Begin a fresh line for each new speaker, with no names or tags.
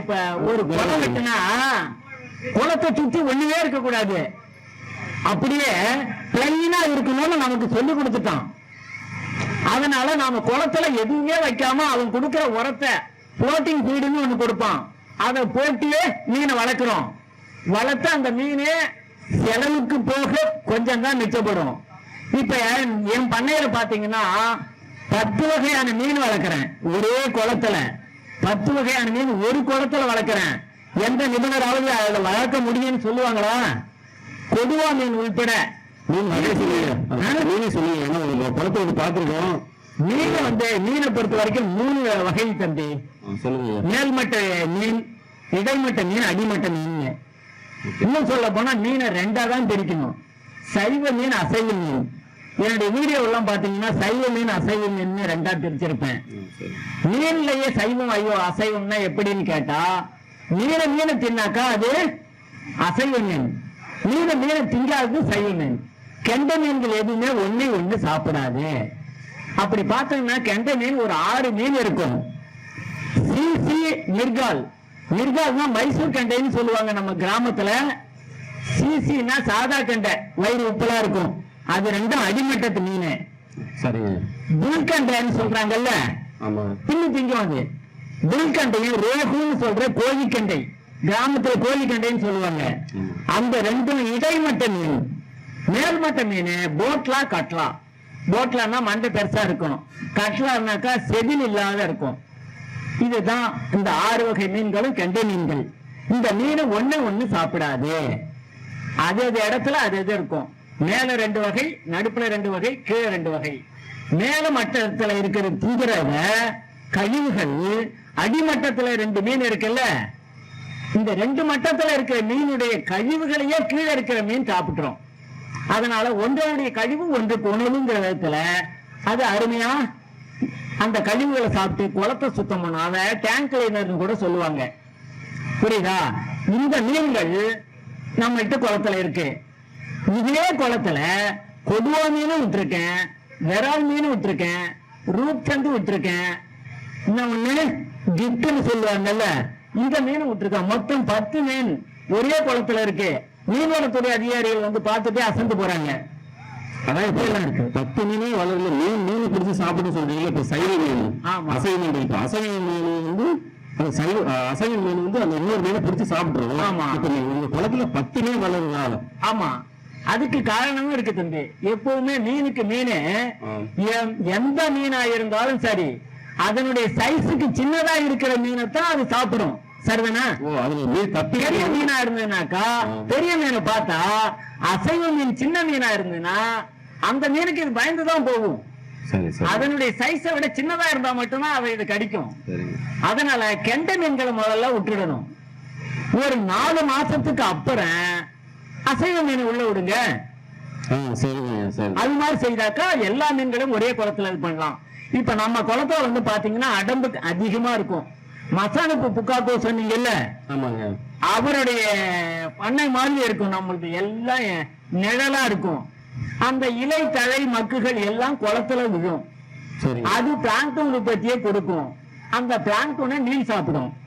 இப்ப ஒரு குளம் வச்சுனா குளத்தை சுத்தி ஒண்ணுமே இருக்க கூடாது. அப்படியே பிளைனா இருக்கணும்னு நமக்கு சொல்லி கொடுத்துட்டான். அதனால நாம குளத்துல எதுவுமே வைக்காம அவன் கொடுக்கிற உரத்தை போட்டிங் ஃபீடுன்னு ஒண்ணு கொடுப்பான். அதை போட்டியே மீனை வளர்க்கிறோம். வளர்த்து அந்த மீன் செலவுக்கு போக கொஞ்சம் தான் மிச்சப்படும். இப்ப என் பண்ணையில பாத்தீங்கன்னா பத்து வகையான மீன் வளர்க்குறேன். ஒரே குளத்துல. பத்து வகையான மீன் ஒரு குளத்துல வளர்க்குறேன். எந்த நிபுணராவது அதை வளர்க்க முடியும்னு சொல்லுவாங்களா? கொடுவா மீன் உள்பட.
மீன் வகை சொல்லுங்க. சொல்லுங்க. ஏன்னா உங்க குளத்தை வந்து பார்த்துருக்கோம்.
மீன் வந்து மீனை பொறுத்த வரைக்கும் மூணு வகை தம்பி.
சொல்லுங்க.
மேல்மட்ட மீன் இடைமட்ட மீன் அடிமட்ட மீன். இன்னும் சொல்ல போனா மீனை ரெண்டா தான் பிரிக்கணும். சைவ மீன் அசைவ மீன். என்னுடைய வீடியோ எல்லாம் பாத்தீங்கன்னா சைவ மீன் அசைவ மீன் ரெண்டா பிரிச்சிருப்பேன். மீன்லயே சைவம் ஐயோ அசைவம்னா எப்படின்னு கேட்டா மீன மீனை தின்னாக்கா அது அசைவ மீன் மீன மீனை திங்காதது சைவ மீன் கெண்ட மீன்கள் எதுவுமே ஒன்னே ஒண்ணு சாப்பிடாது. அப்படி பார்த்தோம்னா கெண்ட மீன் ஒரு ஆறு மீன் இருக்கும். சிசி மிர்கால். மிர்கால்னா மைசூர் கண்டைன்னு சொல்லுவாங்க நம்ம கிராமத்துல. சிசினா சாதா கண்டை. வயிறு உப்பலா இருக்கும். அது ரெண்டும் அடிமட்டத்து மீன்.
சரிங்க
புல்கண்டைன்னு சொல்றாங்கல்ல? பின்னி திங்கும் அது. புல்கண்டையும் ரோகுன்னு சொல்ற கோழிக்கண்டை. கிராமத்துல கோழிக்கண்டைன்னு சொல்லுவாங்க. அந்த ரெண்டும் இடைமட்ட மீன். மேல்மட்ட மீன் போட்லா கட்லா. போட்லான்னா மண்டை பெருசா இருக்கணும். கட்லான்னாக்கா செதில் இல்லாத இருக்கும். இதுதான் இந்த ஆறு வகை மீன்களும் கெண்டை மீன்கள். இந்த மீன் ஒண்ணு ஒண்ணு சாப்பிடாது. அது அது இடத்துல அது அது இருக்கும். மேல ரெண்டு வகை நடுப்புல ரெண்டு வகை கீழே ரெண்டு வகை. மேல மட்டத்துல இருக்கிற தீவிரவ கழிவுகள் அடிமட்டத்துல ரெண்டு மீன் இருக்குல்ல? இந்த ரெண்டு மட்டத்துல இருக்கிற மீனுடைய கழிவுகளையே கீழே இருக்கிற மீன் சாப்பிட்டுரும். அதனால ஒன்றோடைய கழிவு ஒன்றுக்கு உணவுங்கிற விதத்துல அது அருமையா அந்த கழிவுகளை சாப்பிட்டு குளத்தை சுத்தம் பண்ணாத டேங்க் கிளீனர்னு கூட சொல்லுவாங்க. புரியுதா? இந்த மீன்கள் நம்மகிட்ட குளத்துல இருக்கு. இதே குளத்துல கொடுவா மீனும் விட்டுருக்கேன் விரால் மீனும் விட்டுருக்கேன் ரூப்சந்து விட்டுருக்கேன். இன்னொன்னு கிப்ட்னு சொல்லுவாங்கல்ல இந்த மீன் விட்டுருக்கேன் மொத்தம் பத்து மீன் ஒரே குளத்துல இருக்கு. மீன்வளத்துறை அதிகாரிகள் வந்து பார்த்துட்டு அசந்து போறாங்க.
அதான்
இருக்கு.
பத்து மீனே வளரல. மீன் மீன் பிடிச்சு சாப்பிட சொல்றீங்க இப்ப சைவ மீன். அசைவ மீன் இப்ப அசைவ மீன் வந்து சைவ அசைவ மீன் வந்து அந்த இன்னொரு மீனை பிடிச்சு சாப்பிடுறோம். இப்ப நீ உங்க குளத்துல பத்து மீன் வளருறதால
ஆமா. அதுக்கு காரணமும் இருக்கு தம்பி. எப்பவுமே மீனுக்கு மீனு எந்த மீனா இருந்தாலும் சரி அதனுடைய சைஸுக்கு சின்னதா இருக்கிற மீனை தான் அது சாப்பிடும். சரிதானா?
மீன் தப்பி
பெரிய மீனா இருந்ததுனாக்கா. பெரிய மீனை பார்த்தா அசைவ மீன் சின்ன மீனா இருந்ததுன்னா அந்த மீனுக்கு இது பயந்துதான் போகும். அதனுடைய சைஸை விட சின்னதா இருந்தா மட்டும்தான் அதை இது கடிக்கும். அதனால கெண்டை மீன்களை முதல்ல விட்டுடணும். ஒரு நாலு மாசத்துக்கு அப்புறம் அசைவ மீன் உள்ள விடுங்க. அது மாதிரி செய்தாக்கா எல்லா மீன்களும் ஒரே குளத்துல இது பண்ணலாம். இப்ப நம்ம குளத்துல வந்து பாத்தீங்கன்னா அடம்பு அதிகமா இருக்கும். மசானுப்பு புக்காக்கோ சொன்னீங்கல்ல?
ஆமாங்க.
அவருடைய பண்ணை மாதிரி இருக்கும் நம்மளுக்கு. எல்லாம் நிழலா இருக்கும். அந்த இலை தழை மக்குகள் எல்லாம் குளத்துல விழும். அது பிளாங்டன் உற்பத்தியை கொடுக்கும். அந்த பிளாங்டனை மீன் சாப்பிடும்.